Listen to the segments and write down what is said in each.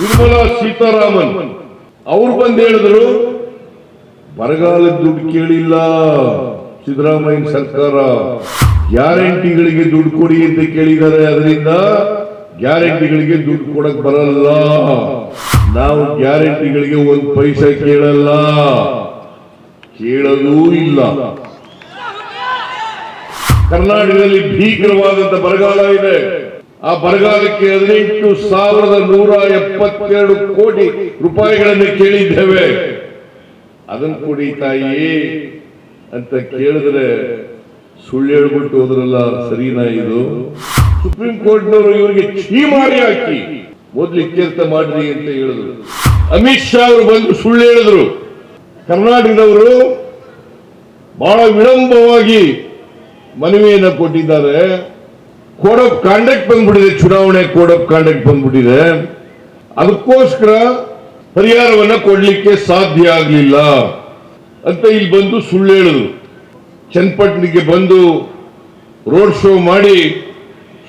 ನಿರ್ಮಲಾ ಸೀತಾರಾಮನ್. ಅವ್ರು ಬಂದು ಹೇಳಿದ್ರು, ಬರಗಾಲದ ದುಡ್ಡು ಕೇಳಿಲ್ಲ, ಸಿದ್ದರಾಮಯ್ಯ ಸರ್ಕಾರ. ಗ್ಯಾರಂಟಿಗಳಿಗೆ ದುಡ್ಡು ಕೊಡಿ ಅಂತ ಕೇಳಿದ್ದಾರೆ. ಅದರಿಂದ ಗ್ಯಾರಂಟಿಗಳಿಗೆ ದುಡ್ಡು ಕೊಡಕ್ ಬರಲ್ಲ. ನಾವು ಗ್ಯಾರಂಟಿಗಳಿಗೆ ಒಂದು ಪೈಸೆ ಕೇಳಲ್ಲ. ಕೇಳಲೂ ಇಲ್ಲ. ಕರ್ನಾಟಕದಲ್ಲಿ ಭೀಕರವಾದಂತ ಬರಗಾಲ ಇದೆ. ಆ ಬರಗಾಲಕ್ಕೆ ಹದಿನೆಂಟು ಸಾವಿರದ ನೂರ ಎಪ್ಪತ್ತೆರಡು ಕೋಟಿ ರೂಪಾಯಿಗಳನ್ನು ಕೇಳಿದ್ದೇವೆ. ಅದನ್ನು ಕೊಡಿ ತಾಯಿ ಅಂತ ಕೇಳಿದ್ರೆ ಸುಳ್ಳು ಹೇಳ್ಬಿಟ್ಟು ಹೋದ್ರಲ್ಲ ಸರಿನಾ ಇದು. ಸುಪ್ರೀಂ ಕೋರ್ಟ್ನವರು ಇವರಿಗೆ ಛೀಮಾರಿ ಹಾಕಿ. ಮೊದ್ಲು ಇತ್ಯರ್ಥ ಮಾಡ್ರಿ ಅಂತ ಹೇಳಿದ್ರು. ಅಮಿತ್ ಶಾ ಅವರು ಬಂದು ಸುಳ್ಳು ಹೇಳಿದ್ರು. ಕರ್ನಾಟಕದವರು ಬಹಳ ವಿಳಂಬವಾಗಿ ಮನವಿಯನ್ನು ಕೊಟ್ಟಿದ್ದಾರೆ. ಕೋಡ್ ಆಫ್ ಕಾಂಡಕ್ಟ್ ಬಂದ್ಬಿಟ್ಟಿದೆ, ಚುನಾವಣೆ ಕೋಡ್ ಆಫ್ ಕಾಂಡಕ್ಟ್ ಬಂದ್ಬಿಟ್ಟಿದೆ. ಅದಕ್ಕೋಸ್ಕರ ಪರಿಹಾರವನ್ನ ಕೊಡ್ಲಿಕ್ಕೆ ಸಾಧ್ಯ ಆಗಲಿಲ್ಲ ಅಂತ ಇಲ್ಲಿ ಬಂದು ಸುಳ್ಳು ಹೇಳಿದ್ರು ಚನ್ನಪಟ್ಟಣಕ್ಕೆ ಬಂದು ರೋಡ್ ಶೋ ಮಾಡಿ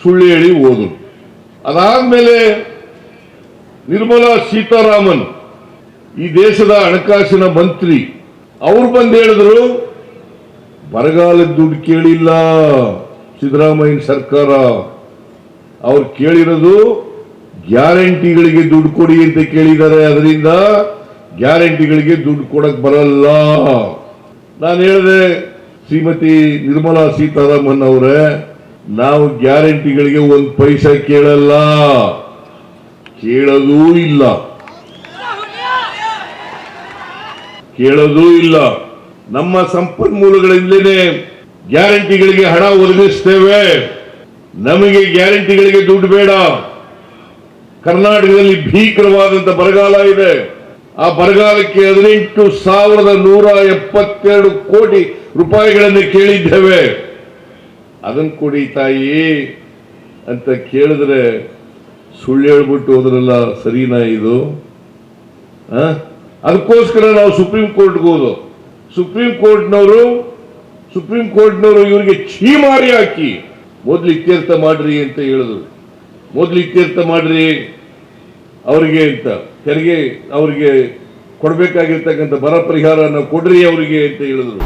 ಸುಳ್ಳು ಹೇಳಿ ಹೋದ್ರು. ಅದಾದ್ಮೇಲೆ ನಿರ್ಮಲಾ ಸೀತಾರಾಮನ್, ಈ ದೇಶದ ಹಣಕಾಸಿನ ಮಂತ್ರಿ, ಅವ್ರು ಬಂದು ಹೇಳಿದ್ರು, ಬರಗಾಲದ ದುಡ್ಡು ಕೇಳಿಲ್ಲ. ಸಿದ್ದರಾಮಯ್ಯ ಸರ್ಕಾರ, ಅವ್ರು ಕೇಳಿರೋದು ಗ್ಯಾರಂಟಿಗಳಿಗೆ ದುಡ್ಡು ಕೊಡಿ ಅಂತ ಕೇಳಿದ್ದಾರೆ. ಅದರಿಂದ ಗ್ಯಾರಂಟಿಗಳಿಗೆ ದುಡ್ಡು ಕೊಡಕ್ ಬರಲ್ಲ. ನಾನು ಹೇಳಿದೆ ಶ್ರೀಮತಿ ನಿರ್ಮಲಾ ಸೀತಾರಾಮನ್ ಅವರೇ, ನಾವು ಗ್ಯಾರಂಟಿಗಳಿಗೆ ಒಂದು ಪೈಸೆ ಕೇಳಲ್ಲ. ಕೇಳಲೂ ಇಲ್ಲ. ಕೇಳೋದೂ ಇಲ್ಲ. ನಮ್ಮ ಸಂಪನ್ಮೂಲಗಳಿಂದಲೇ ಗ್ಯಾರಂಟಿಗಳಿಗೆ ಹಣ ಒದಗಿಸ್ತೇವೆ. ನಮಗೆ ಗ್ಯಾರಂಟಿಗಳಿಗೆ ದುಡ್ಡು ಬೇಡ. ಕರ್ನಾಟಕದಲ್ಲಿ ಭೀಕರವಾದಂತ ಬರಗಾಲ ಇದೆ. ಆ ಬರಗಾಲಕ್ಕೆ ಹದಿನೆಂಟು ಸಾವಿರದ ನೂರ ಎಪ್ಪತ್ತೆರಡು ಕೋಟಿ ರೂಪಾಯಿಗಳನ್ನು ಕೇಳಿದ್ದೇವೆ. ಅದನ್ನು ಕೊಡಿ ತಾಯಿ ಅಂತ ಕೇಳಿದ್ರೆ ಸುಳ್ಳು ಹೇಳ್ಬಿಟ್ಟು ಹೋದ್ರಲ್ಲ, ಸರಿನಾ ಇದು? ಅದಕ್ಕೋಸ್ಕರ ನಾವು ಸುಪ್ರೀಂ ಕೋರ್ಟ್ಗೆ ಹೋದು ಸುಪ್ರೀಂ ಕೋರ್ಟ್ನವರು ಸುಪ್ರೀಂ ಕೋರ್ಟ್ನವರು ಇವರಿಗೆ ಛೀಮಾರಿ ಹಾಕಿ, ಮೊದಲು ಇತ್ಯರ್ಥ ಮಾಡ್ರಿ ಅಂತ ಹೇಳಿದ್ರು. ಮೊದಲು ಇತ್ಯರ್ಥ ಮಾಡ್ರಿ ಅವರಿಗೆ ಅಂತ. ತೆರಿಗೆ ಅವರಿಗೆ ಕೊಡಬೇಕಾಗಿರ್ತಕ್ಕಂಥ ಬರ ಪರಿಹಾರನ ಕೊಡ್ರಿ ಅವರಿಗೆ ಅಂತ ಹೇಳಿದ್ರು.